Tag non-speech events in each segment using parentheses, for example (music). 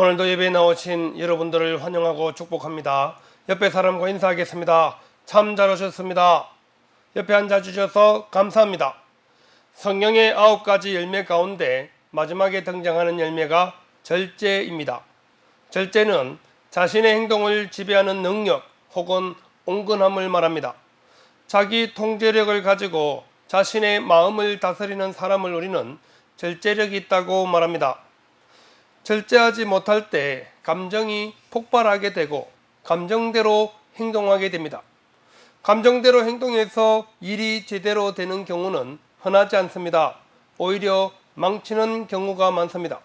오늘도 예배에 나오신 여러분들을 환영하고 축복합니다. 옆에 사람과 인사하겠습니다. 참 잘 오셨습니다. 옆에 앉아주셔서 감사합니다. 성경의 아홉 가지 열매 가운데 마지막에 등장하는 열매가 절제입니다. 절제는 자신의 행동을 지배하는 능력 혹은 온건함을 말합니다. 자기 통제력을 가지고 자신의 마음을 다스리는 사람을 우리는 절제력이 있다고 말합니다. 절제하지 못할 때 감정이 폭발하게 되고 감정대로 행동하게 됩니다. 감정대로 행동해서 일이 제대로 되는 경우는 흔하지 않습니다. 오히려 망치는 경우가 많습니다.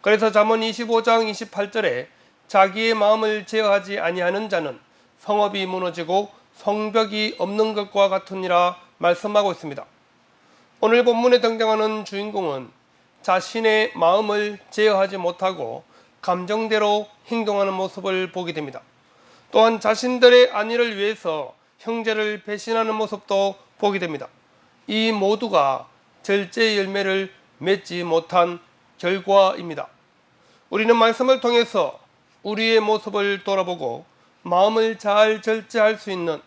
그래서 잠언 25장 28절에 자기의 마음을 제어하지 아니하는 자는 성업이 무너지고 성벽이 없는 것과 같으니라 말씀하고 있습니다. 오늘 본문에 등장하는 주인공은 자신의 마음을 제어하지 못하고 감정대로 행동하는 모습을 보게 됩니다. 또한 자신들의 안위를 위해서 형제를 배신하는 모습도 보게 됩니다. 이 모두가 절제 열매를 맺지 못한 결과입니다. 우리는 말씀을 통해서 우리의 모습을 돌아보고 마음을 잘 절제할 수 있는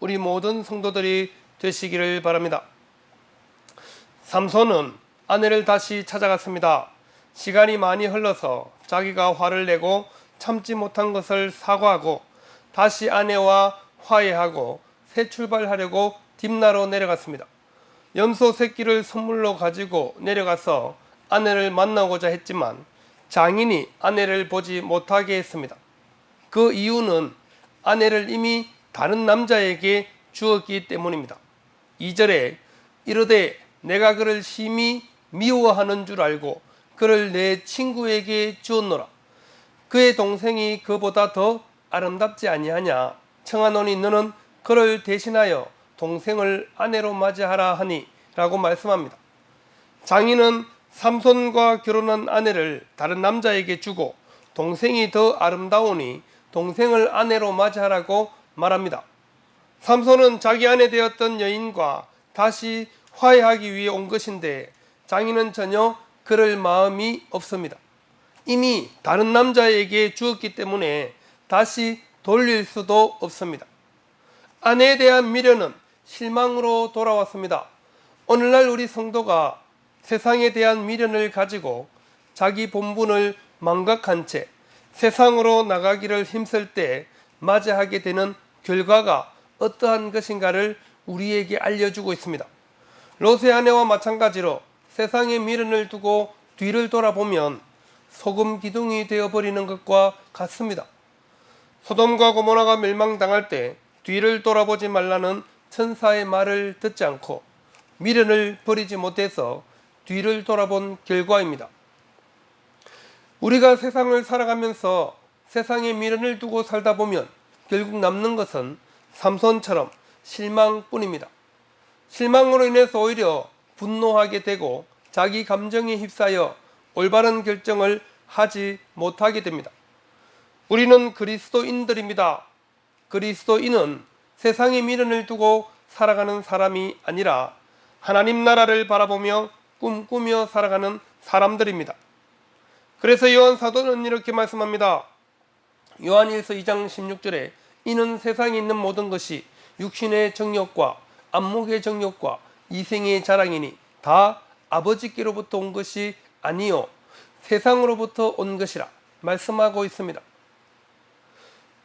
우리 모든 성도들이 되시기를 바랍니다. 삼손은 아내를 다시 찾아갔습니다. 시간이 많이 흘러서 자기가 화를 내고 참지 못한 것을 사과하고 다시 아내와 화해하고 새 출발하려고 딥나로 내려갔습니다. 염소 새끼를 선물로 가지고 내려가서 아내를 만나고자 했지만 장인이 아내를 보지 못하게 했습니다. 그 이유는 아내를 이미 다른 남자에게 주었기 때문입니다. 2절에 이르되 내가 그를 심히 미워하는 줄 알고 그를 내 친구에게 주었노라. 그의 동생이 그보다 더 아름답지 아니하냐? 청하노니 너는 그를 대신하여 동생을 아내로 맞이하라 하니 라고 말씀합니다. 장인은 삼손과 결혼한 아내를 다른 남자에게 주고 동생이 더 아름다우니 동생을 아내로 맞이하라고 말합니다. 삼손은 자기 아내 되었던 여인과 다시 화해하기 위해 온 것인데 장인은 전혀 그럴 마음이 없습니다. 이미 다른 남자에게 주었기 때문에 다시 돌릴 수도 없습니다. 아내에 대한 미련은 실망으로 돌아왔습니다. 오늘날 우리 성도가 세상에 대한 미련을 가지고 자기 본분을 망각한 채 세상으로 나가기를 힘쓸 때 맞이하게 되는 결과가 어떠한 것인가를 우리에게 알려주고 있습니다. 롯의 아내와 마찬가지로 세상의 미련을 두고 뒤를 돌아보면 소금 기둥이 되어버리는 것과 같습니다. 소돔과 고모라가 멸망당할 때 뒤를 돌아보지 말라는 천사의 말을 듣지 않고 미련을 버리지 못해서 뒤를 돌아본 결과입니다. 우리가 세상을 살아가면서 세상의 미련을 두고 살다 보면 결국 남는 것은 삼손처럼 실망뿐입니다. 실망으로 인해서 오히려 분노하게 되고 자기 감정에 휩싸여 올바른 결정을 하지 못하게 됩니다. 우리는 그리스도인들입니다. 그리스도인은 세상의 미련을 두고 살아가는 사람이 아니라 하나님 나라를 바라보며 꿈꾸며 살아가는 사람들입니다. 그래서 요한 사도는 이렇게 말씀합니다. 요한일서 2장 16절에 이는 세상에 있는 모든 것이 육신의 정욕과 안목의 정욕과 이 생의 자랑이니 다 아버지께로부터 온 것이 아니요 세상으로부터 온 것이라 말씀하고 있습니다.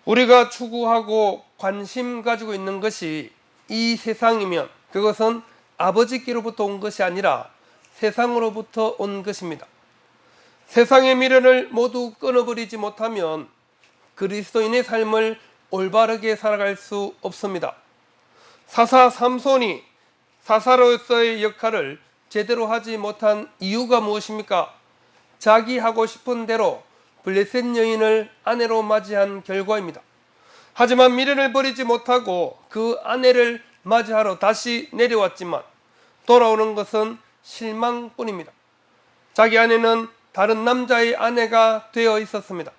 우리가 추구하고 관심 가지고 있는 것이 이 세상이면 그것은 아버지께로부터 온 것이 아니라 세상으로부터 온 것입니다. 세상의 미련을 모두 끊어버리지 못하면 그리스도인의 삶을 올바르게 살아갈 수 없습니다. 사사 삼손이 사사로서의 역할을 제대로 하지 못한 이유가 무엇입니까? 자기 하고 싶은 대로 블레셋 여인을 아내로 맞이한 결과입니다. 하지만 미련을 버리지 못하고 그 아내를 맞이하러 다시 내려왔지만 돌아오는 것은 실망뿐입니다. 자기 아내는 다른 남자의 아내가 되어 있었습니다.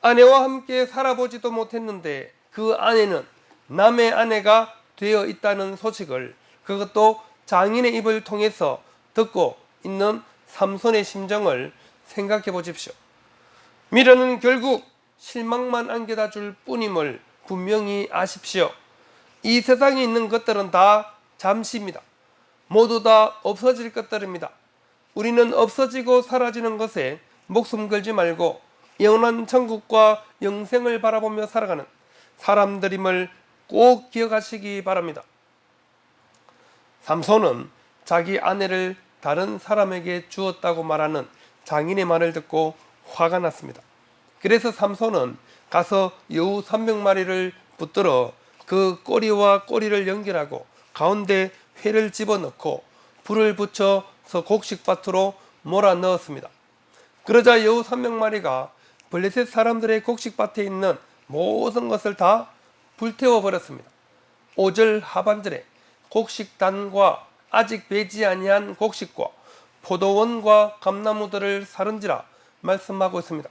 아내와 함께 살아보지도 못했는데 그 아내는 남의 아내가 되어 있다는 소식을 그것도 장인의 입을 통해서 듣고 있는 삼손의 심정을 생각해 보십시오. 미련은 결국 실망만 안겨다 줄 뿐임을 분명히 아십시오. 이 세상에 있는 것들은 다 잠시입니다. 모두 다 없어질 것들입니다. 우리는 없어지고 사라지는 것에 목숨 걸지 말고 영원한 천국과 영생을 바라보며 살아가는 사람들임을 꼭 기억하시기 바랍니다. 삼손은 자기 아내를 다른 사람에게 주었다고 말하는 장인의 말을 듣고 화가 났습니다. 그래서 삼손은 가서 여우 300마리를 붙들어 그 꼬리와 꼬리를 연결하고 가운데 회를 집어넣고 불을 붙여서 곡식밭으로 몰아 넣었습니다. 그러자 여우 300마리가 블레셋 사람들의 곡식밭에 있는 모든 것을 다 불태워 버렸습니다. 5절 하반절에 곡식단과 아직 배지 아니한 곡식과 포도원과 감나무들을 사른지라 말씀하고 있습니다.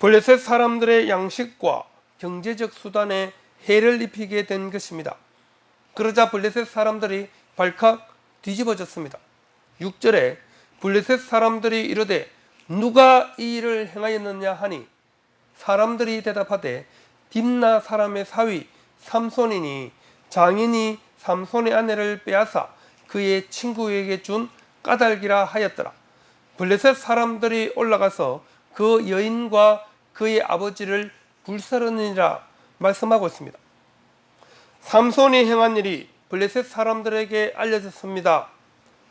블레셋 사람들의 양식과 경제적 수단에 해를 입히게 된 것입니다. 그러자 블레셋 사람들이 발칵 뒤집어졌습니다. 6절에 블레셋 사람들이 이르되 누가 이 일을 행하였느냐 하니 사람들이 대답하되 딥나 사람의 사위 삼손이니 장인이 삼손의 아내를 빼앗아 그의 친구에게 준 까닭이라 하였더라. 블레셋 사람들이 올라가서 그 여인과 그의 아버지를 불사르니라 말씀하고 있습니다. 삼손이 행한 일이 블레셋 사람들에게 알려졌습니다.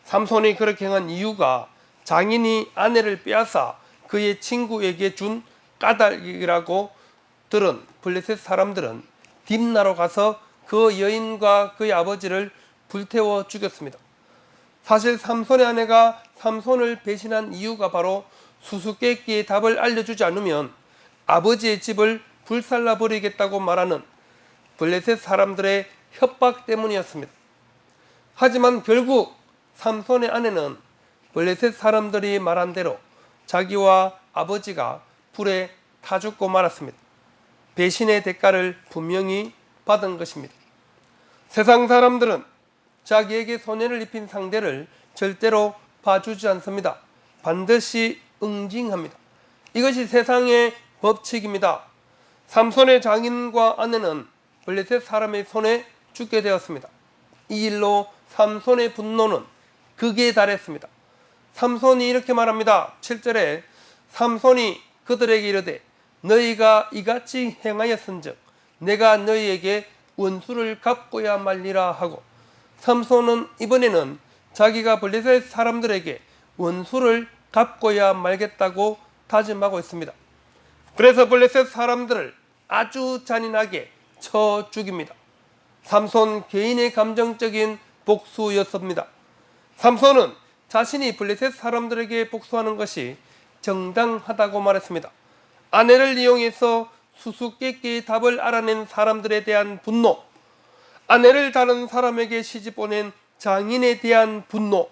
삼손이 그렇게 행한 이유가 장인이 아내를 빼앗아 그의 친구에게 준 까닭이라고 들은 블레셋 사람들은 딥나로 가서 그 여인과 그의 아버지를 불태워 죽였습니다. 사실 삼손의 아내가 삼손을 배신한 이유가 바로 수수께끼의 답을 알려주지 않으면 아버지의 집을 불살라 버리겠다고 말하는 블레셋 사람들의 협박 때문이었습니다. 하지만 결국 삼손의 아내는 블레셋 사람들이 말한 대로 자기와 아버지가 불에 타 죽고 말았습니다. 배신의 대가를 분명히 받은 것입니다. 세상 사람들은 자기에게 손해를 입힌 상대를 절대로 봐주지 않습니다. 반드시 응징합니다. 이것이 세상의 법칙입니다. 삼손의 장인과 아내는 블레셋 사람의 손에 죽게 되었습니다. 이 일로 삼손의 분노는 극에 달했습니다. 삼손이 이렇게 말합니다. 7절에 삼손이 그들에게 이르되 너희가 이같이 행하였은즉 내가 너희에게 원수를 갚고야 말리라 하고 삼손은 이번에는 자기가 블레셋 사람들에게 원수를 갚고야 말겠다고 다짐하고 있습니다. 그래서 블레셋 사람들을 아주 잔인하게 쳐 죽입니다. 삼손 개인의 감정적인 복수였습니다. 삼손은 자신이 블레셋 사람들에게 복수하는 것이 정당하다고 말했습니다. 아내를 이용해서 수수께끼의 답을 알아낸 사람들에 대한 분노, 아내를 다른 사람에게 시집 보낸 장인에 대한 분노,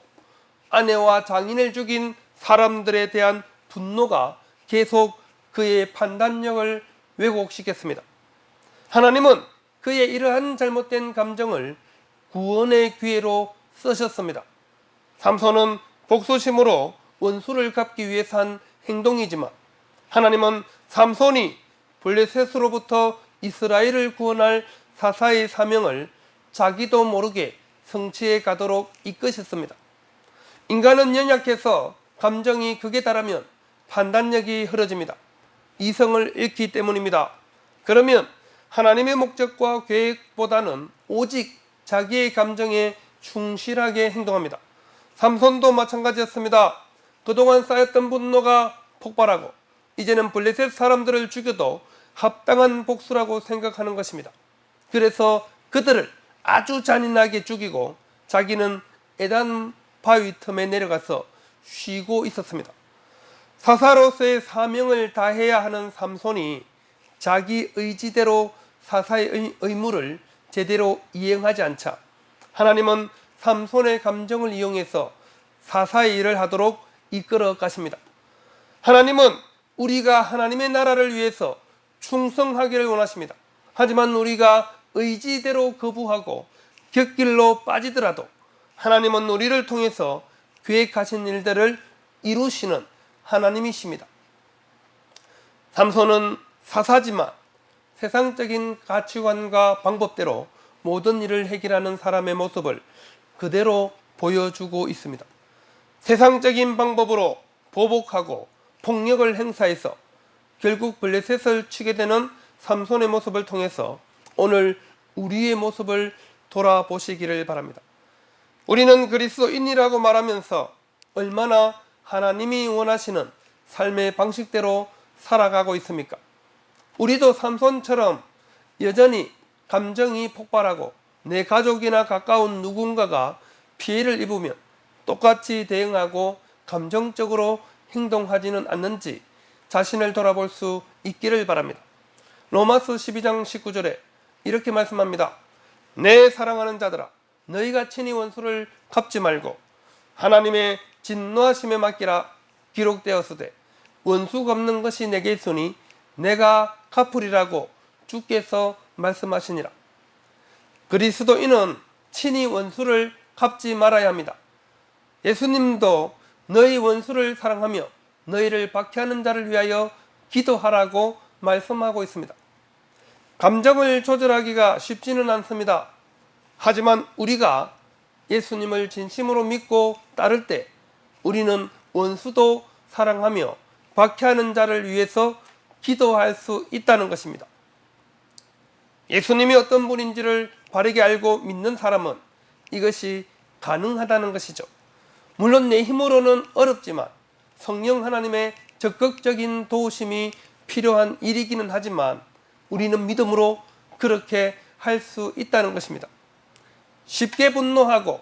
아내와 장인을 죽인 사람들에 대한 분노가 계속 그의 판단력을 왜곡시켰습니다. 하나님은 그의 이러한 잘못된 감정을 구원의 기회로 쓰셨습니다. 삼손은 복수심으로 원수를 갚기 위해서 한 행동이지만 하나님은 삼손이 블레셋으로부터 이스라엘을 구원할 사사의 사명을 자기도 모르게 성취해 가도록 이끄셨습니다. 인간은 연약해서 감정이 극에 달하면 판단력이 흐려집니다. 이성을 잃기 때문입니다. 그러면 하나님의 목적과 계획보다는 오직 자기의 감정에 충실하게 행동합니다. 삼손도 마찬가지였습니다. 그동안 쌓였던 분노가 폭발하고 이제는 블레셋 사람들을 죽여도 합당한 복수라고 생각하는 것입니다. 그래서 그들을 아주 잔인하게 죽이고 자기는 에단 바위 틈에 내려가서 쉬고 있었습니다. 사사로서의 사명을 다해야 하는 삼손이 자기 의지대로 사사의 의무를 제대로 이행하지 않자 하나님은 삼손의 감정을 이용해서 사사의 일을 하도록 이끌어 가십니다. 하나님은 우리가 하나님의 나라를 위해서 충성하기를 원하십니다. 하지만 우리가 의지대로 거부하고 곁길로 빠지더라도 하나님은 우리를 통해서 계획하신 일들을 이루시는 하나님이십니다. 삼손은 사사지만 세상적인 가치관과 방법대로 모든 일을 해결하는 사람의 모습을 그대로 보여주고 있습니다. 세상적인 방법으로 보복하고 폭력을 행사해서 결국 블레셋을 치게 되는 삼손의 모습을 통해서 오늘 우리의 모습을 돌아보시기를 바랍니다. 우리는 그리스도인이라고 말하면서 얼마나 하나님이 원하시는 삶의 방식대로 살아가고 있습니까? 우리도 삼손처럼 여전히 감정이 폭발하고 내 가족이나 가까운 누군가가 피해를 입으면 똑같이 대응하고 감정적으로 행동하지는 않는지 자신을 돌아볼 수 있기를 바랍니다. 로마스 12장 19절에 이렇게 말씀합니다. 내 사랑하는 자들아 너희가 친히 원수를 갚지 말고 하나님의 진노하심에 맡기라 기록되었으되 원수 갚는 것이 내게 있으니 내가 갚으리라고 주께서 말씀하시니라. 그리스도인은 친히 원수를 갚지 말아야 합니다. 예수님도 너희 원수를 사랑하며 너희를 박해하는 자를 위하여 기도하라고 말씀하고 있습니다. 감정을 조절하기가 쉽지는 않습니다. 하지만 우리가 예수님을 진심으로 믿고 따를 때 우리는 원수도 사랑하며 박해하는 자를 위해서 기도할 수 있다는 것입니다. 예수님이 어떤 분인지를 바르게 알고 믿는 사람은 이것이 가능하다는 것이죠. 물론 내 힘으로는 어렵지만 성령 하나님의 적극적인 도우심이 필요한 일이기는 하지만 우리는 믿음으로 그렇게 할 수 있다는 것입니다. 쉽게 분노하고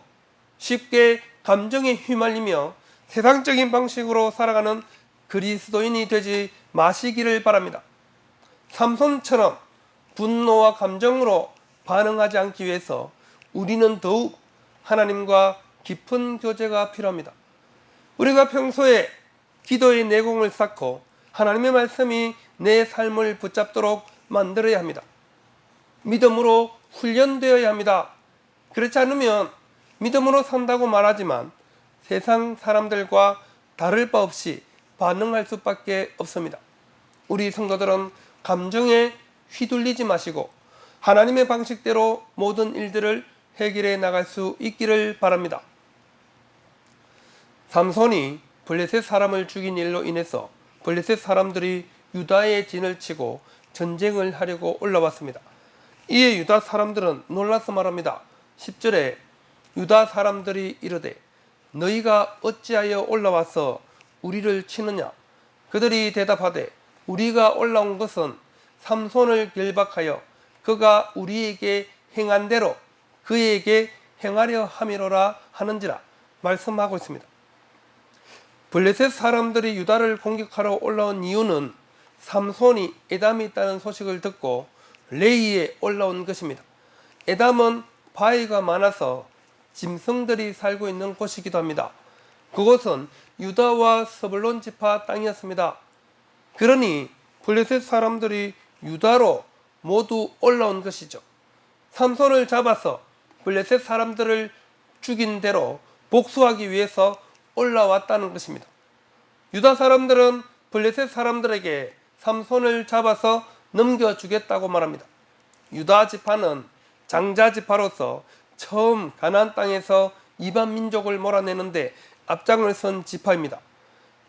쉽게 감정에 휘말리며 세상적인 방식으로 살아가는 그리스도인이 되지 마시기를 바랍니다. 삼손처럼 분노와 감정으로 반응하지 않기 위해서 우리는 더욱 하나님과 깊은 교제가 필요합니다. 우리가 평소에 기도의 내공을 쌓고 하나님의 말씀이 내 삶을 붙잡도록 만들어야 합니다. 믿음으로 훈련되어야 합니다. 그렇지 않으면 믿음으로 산다고 말하지만 세상 사람들과 다를 바 없이 반응할 수밖에 없습니다. 우리 성도들은 감정에 휘둘리지 마시고 하나님의 방식대로 모든 일들을 해결해 나갈 수 있기를 바랍니다. 삼손이 블레셋 사람을 죽인 일로 인해서 블레셋 사람들이 유다의 진을 치고 전쟁을 하려고 올라왔습니다. 이에 유다 사람들은 놀라서 말합니다. 10절에 유다 사람들이 이르되 너희가 어찌하여 올라와서 우리를 치느냐 그들이 대답하되 우리가 올라온 것은 삼손을 결박하여 그가 우리에게 행한 대로 그에게 행하려 함이로라 하는지라 말씀하고 있습니다. 블레셋 사람들이 유다를 공격하러 올라온 이유는 삼손이 에담이 있다는 소식을 듣고 레이에 올라온 것입니다. 에담은 바위가 많아서 짐승들이 살고 있는 곳이기도 합니다. 그곳은 유다와 서블론 지파 땅이었습니다. 그러니 블레셋 사람들이 유다로 모두 올라온 것이죠. 삼손을 잡아서 블레셋 사람들을 죽인 대로 복수하기 위해서 올라왔다는 것입니다. 유다 사람들은 블레셋 사람들에게 삼손을 잡아서 넘겨주겠다고 말합니다. 유다 지파는 장자 지파로서 처음 가나안 땅에서 이방 민족을 몰아내는데 앞장을 선 지파입니다.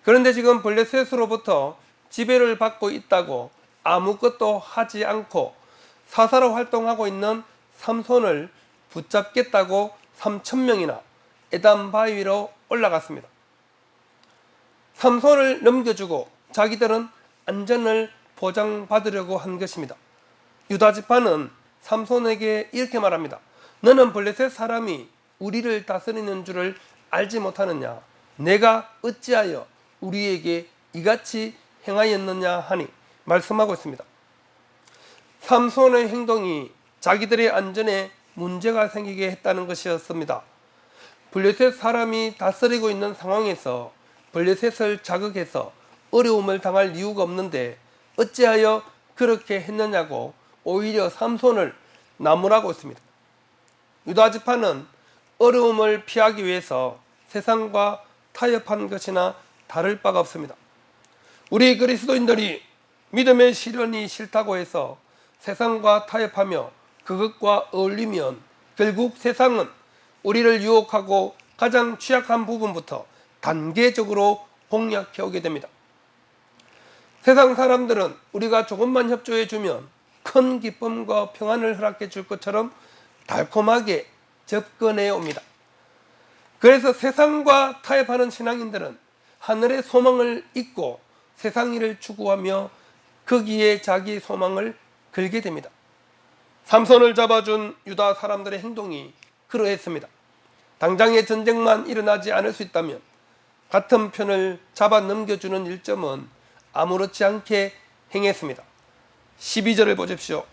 그런데 지금 블레셋으로부터 지배를 받고 있다고 아무것도 하지 않고 사사로 활동하고 있는 삼손을 붙잡겠다고 3천 명이나 에담 바위 위로 올라갔습니다. 삼손을 넘겨주고 자기들은 안전을 보장받으려고 한 것입니다. 유다 지파는 삼손에게 이렇게 말합니다. 너는 블레셋 사람이 우리를 다스리는 줄을 알지 못하느냐? 내가 어찌하여 우리에게 이같이 행하였느냐 하니 말씀하고 있습니다. 삼손의 행동이 자기들의 안전에 문제가 생기게 했다는 것이었습니다. 블레셋 사람이 다스리고 있는 상황에서 블레셋을 자극해서 어려움을 당할 이유가 없는데 어찌하여 그렇게 했느냐고 오히려 삼손을 나무라고 했습니다. 유다 지파는 어려움을 피하기 위해서 세상과 타협한 것이나 다를 바가 없습니다. 우리 그리스도인들이 믿음의 시련이 싫다고 해서 세상과 타협하며 그것과 어울리면 결국 세상은 우리를 유혹하고 가장 취약한 부분부터 단계적으로 공략해 오게 됩니다. 세상 사람들은 우리가 조금만 협조해 주면 큰 기쁨과 평안을 허락해 줄 것처럼 달콤하게 접근해 옵니다. 그래서 세상과 타협하는 신앙인들은 하늘의 소망을 잊고 세상 일을 추구하며 거기에 자기 소망을 걸게 됩니다. 삼손을 잡아준 유다 사람들의 행동이 그러했습니다. 당장의 전쟁만 일어나지 않을 수 있다면 같은 편을 잡아 넘겨주는 일점은 아무렇지 않게 행했습니다. 12절을 보십시오.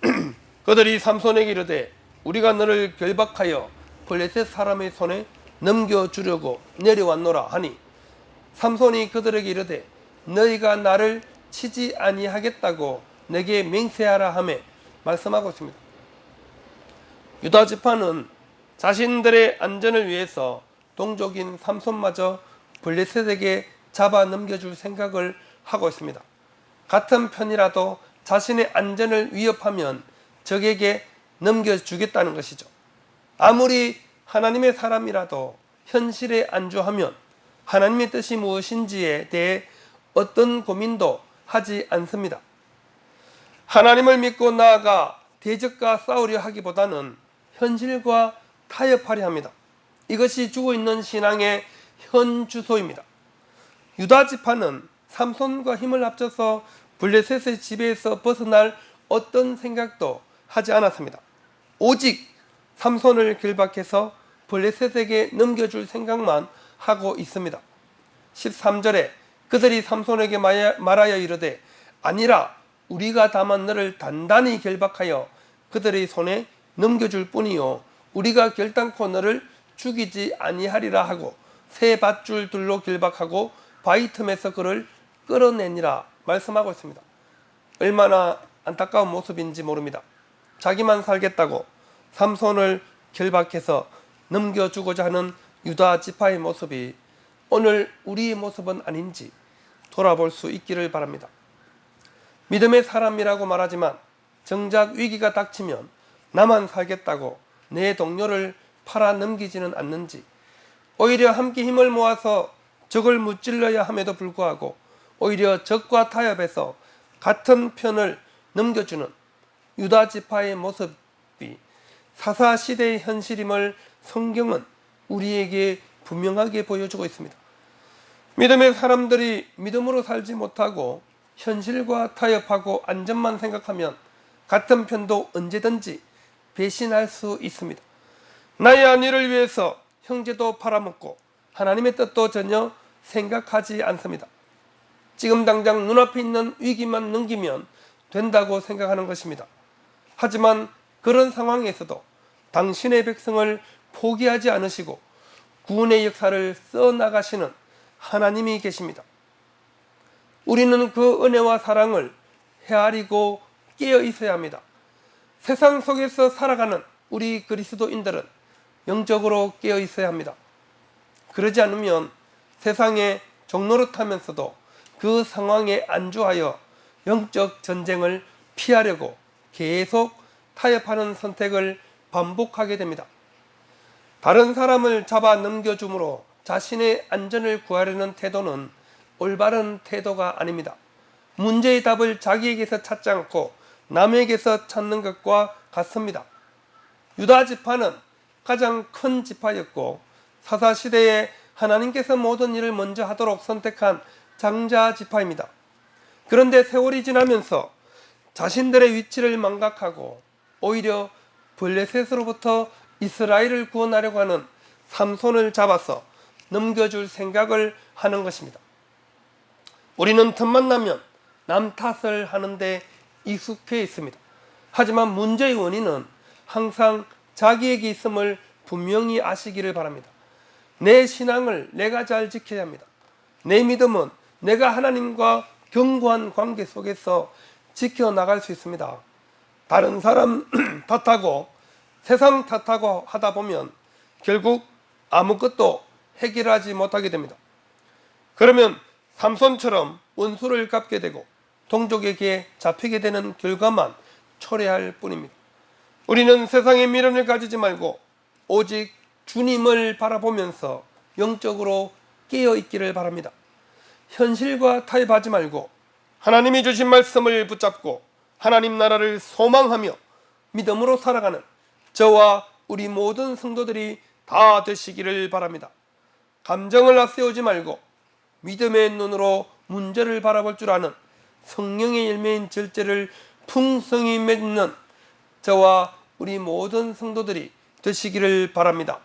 (clears throat) 그들이 삼손에게 이르되 우리가 너를 결박하여 블레셋 사람의 손에 넘겨주려고 내려왔노라 하니 삼손이 그들에게 이르되 너희가 나를 치지 아니하겠다고 내게 맹세하라 하매 말씀하고 있습니다. 유다 지파는 자신들의 안전을 위해서 동족인 삼손마저 블레셋에게 잡아 넘겨줄 생각을 하고 있습니다. 같은 편이라도 자신의 안전을 위협하면 적에게 넘겨주겠다는 것이죠. 아무리 하나님의 사람이라도 현실에 안주하면 하나님의 뜻이 무엇인지에 대해 어떤 고민도 하지 않습니다. 하나님을 믿고 나아가 대적과 싸우려 하기보다는 현실과 타협하려 합니다. 이것이 주고 있는 신앙의 현 주소입니다. 유다 지파는 삼손과 힘을 합쳐서 블레셋의 지배에서 벗어날 어떤 생각도 하지 않았습니다. 오직 삼손을 결박해서 블레셋에게 넘겨줄 생각만 하고 있습니다. 13절에 그들이 삼손에게 말하여 이르되 아니라 우리가 다만 너를 단단히 결박하여 그들의 손에 넘겨줄 뿐이요 우리가 결단코 너를 죽이지 아니하리라 하고 새 밧줄들로 결박하고 바위 틈에서 그를 끌어내니라 말씀하고 있습니다. 얼마나 안타까운 모습인지 모릅니다. 자기만 살겠다고 삼손을 결박해서 넘겨주고자 하는 유다 지파의 모습이 오늘 우리의 모습은 아닌지 돌아볼 수 있기를 바랍니다. 믿음의 사람이라고 말하지만 정작 위기가 닥치면 나만 살겠다고 내 동료를 팔아 넘기지는 않는지 오히려 함께 힘을 모아서 적을 무찔러야 함에도 불구하고 오히려 적과 타협해서 같은 편을 넘겨주는 유다 지파의 모습이 사사 시대의 현실임을 성경은 우리에게 분명하게 보여주고 있습니다. 믿음의 사람들이 믿음으로 살지 못하고 현실과 타협하고 안전만 생각하면 같은 편도 언제든지 배신할 수 있습니다. 나의 안위를 위해서 형제도 팔아먹고 하나님의 뜻도 전혀 생각하지 않습니다. 지금 당장 눈앞에 있는 위기만 넘기면 된다고 생각하는 것입니다. 하지만 그런 상황에서도 당신의 백성을 포기하지 않으시고 구원의 역사를 써나가시는 하나님이 계십니다. 우리는 그 은혜와 사랑을 헤아리고 깨어 있어야 합니다. 세상 속에서 살아가는 우리 그리스도인들은 영적으로 깨어 있어야 합니다. 그러지 않으면 세상에 종노릇하면서도 그 상황에 안주하여 영적 전쟁을 피하려고 계속 타협하는 선택을 반복하게 됩니다. 다른 사람을 잡아 넘겨줌으로 자신의 안전을 구하려는 태도는 올바른 태도가 아닙니다. 문제의 답을 자기에게서 찾지 않고 남에게서 찾는 것과 같습니다. 유다 지파는 가장 큰 지파였고 사사 시대에 하나님께서 모든 일을 먼저 하도록 선택한 장자 지파입니다. 그런데 세월이 지나면서 자신들의 위치를 망각하고 오히려 블레셋으로부터 이스라엘을 구원하려고 하는 삼손을 잡아서 넘겨줄 생각을 하는 것입니다. 우리는 틈만 나면 남 탓을 하는데 익숙해 있습니다. 하지만 문제의 원인은 항상 자기에게 있음을 분명히 아시기를 바랍니다. 내 신앙을 내가 잘 지켜야 합니다. 내 믿음은 내가 하나님과 견고한 관계 속에서 지켜나갈 수 있습니다. 다른 사람 (clears throat) 탓하고 세상 탓하고 하다 보면 결국 아무것도 해결하지 못하게 됩니다. 그러면 삼손처럼 원수를 갚게 되고 동족에게 잡히게 되는 결과만 초래할 뿐입니다. 우리는 세상의 미련을 가지지 말고 오직 주님을 바라보면서 영적으로 깨어 있기를 바랍니다. 현실과 타협하지 말고 하나님이 주신 말씀을 붙잡고 하나님 나라를 소망하며 믿음으로 살아가는 저와 우리 모든 성도들이 다 되시기를 바랍니다. 감정을 앞세우지 말고 믿음의 눈으로 문제를 바라볼 줄 아는 성령의 열매인 절제를 풍성히 맺는 저와 우리 모든 성도들이 되시기를 바랍니다.